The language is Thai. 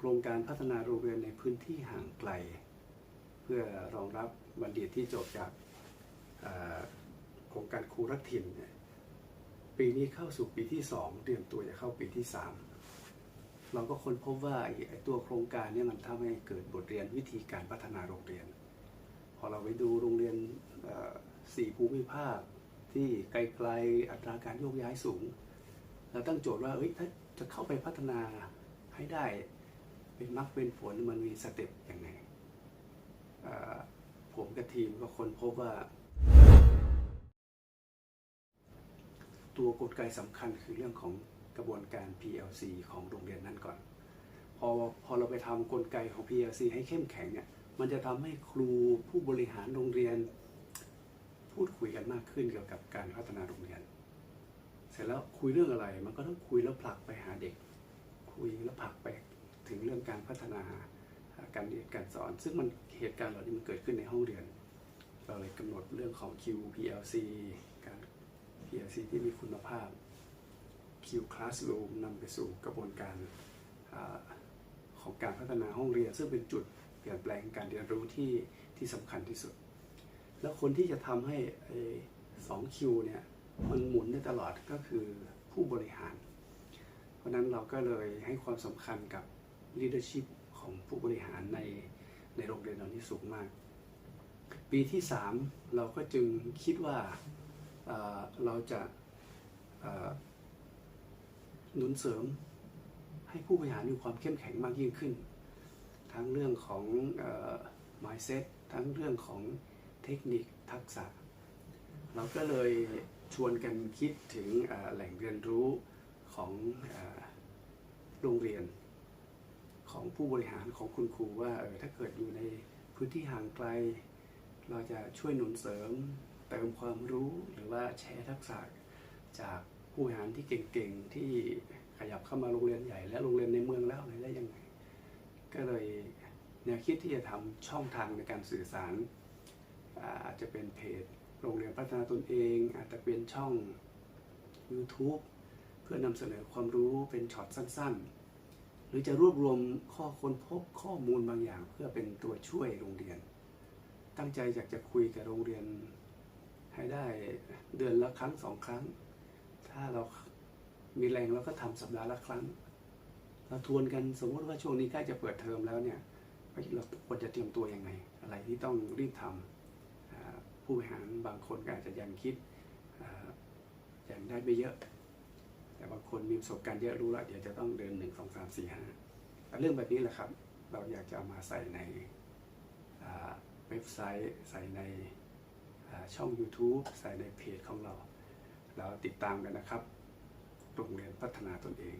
ครงการพัฒนาโรงเรียนในพื้นที่ห่างไกล เพื่อรองรับบัณฑิตที่จบจากโครงการครูรักถิ่น ปีนี้เข้าสู่ปีที่สองเตรียมตัวจะเข้าปีที่สามเราก็ค้นพบว่าไอ้ตัวโครงการนี่ยมันทำให้เกิดบทเรียนวิธีการพัฒนาโรงเรียน พอเราไปดูโรงเรียนสี่ภูมิภาคที่ไกลๆอัตราการโยกย้ายสูง เราตั้งโจทย์ว่าเอ้ยถ้าจะเข้าไปพัฒนาให้ได้ เป็นมรรคเป็นผลมันมีสเต็ปยังไงผมกับทีมก็ค้นพบว่า ตัวกลไกสำคัญคือเรื่องของกระบวนการ PLC ของโรงเรียนนั้นก่อน พอพอเราไปทำกลไกของ PLC ให้เข้มแข็งเนี่ยมันจะทำให้ครูผู้บริหารโรงเรียน พูดคุยกันมากขึ้นเกี่ยวกับการพัฒนาโรงเรียน เสร็จแล้วคุยเรื่องอะไรมันก็ต้องคุยแล้วผลักไปหาเด็ก คุยแล้วผลักไป ถึงเรื่องการพัฒนาการเรียนการสอน ซึ่งมันเหตุการณ์เหล่านี้มันเกิดขึ้นในห้องเรียน เราเลยกำหนดเรื่องของ QPLC การ PLC ที่มีคุณภาพ Q Classroom นำไปสู่กระบวนการอของการพัฒนาห้องเรียน ซึ่งเป็นจุดเปลี่ยนแปลงการเรียนรู้ที่ที่สำคัญที่สุด แล้วคนที่จะทำให้สองคิวเนี่ยมันหมุนได้ตลอดก็คือผู้บริหาร เพราะนั้นเราก็เลยให้ความสำคัญกับ leadership ของผู้บริหารในในโรงเรียนเรานี่สูงมาก ปีที่ 3 เราก็จึงคิดว่าเอ่อเราจะหนุนเสริมให้ผู้บริหารมีความเข้มแข็งมากยิ่งขึ้น ทั้งเรื่องของอ mindset ทั้งเรื่องของเทคนิคทักษะ เราก็เลยชวนกันคิดถึงแหล่งเรียนรู้ของโรงเรียน ของผู้บริหารของคุณครูว่าเออถ้าเกิดอยู่ในพื้นที่ห่างไกล เราจะช่วยหนุนเสริมเติมความรู้หรือว่าแชร์ทักษะจากผู้บริหารที่เก่งๆที่ขยับเข้ามาโรงเรียนใหญ่ และโรงเรียนในเมืองแล้วอะไรได้ยังไง ก็เลยแนวคิดที่จะทำช่องทางในการสื่อสารอาอาจจะเป็นเพจโรงเรียนพัฒนาตนเอง อาจจะเป็นช่อง YouTube เพื่อนำเสนอความรู้เป็นช็อตสั้นๆ หรือจะรวบรวมข้อค้นพบข้อมูลบางอย่าง เพื่อเป็นตัวช่วยโรงเรียน ตั้งใจอยากจะคุยกับโรงเรียนให้ได้เดือนละครั้งสองครั้ง ถ้าเรามีแรงเราก็ทำสัปดาห์ละครั้ง เราทวนกันสมมติว่าช่วงนี้ใกล้จะเปิดเทอมแล้วเนี่ยเราควรจะเตรียมตัวยังไง อะไรที่ต้องรีบทำอ่าผู้บริหารบางคนก็อาจจะยังคิดยังได้ไม่เยอะ แต่บางคนมีประสบการณ์เยอะรู้แล้วเดี๋ยวจะต้องเดินหนึ่งสองสามสี่ห้าเรื่องแบบนี้แหละครับ เราอยากจะเอามาใส่ในเว็บไซต์ใส่ในช่อง YouTube ใส่ในเพจของเรา เราติดตามกันนะครับ โรงเรียนพัฒนาตนเอง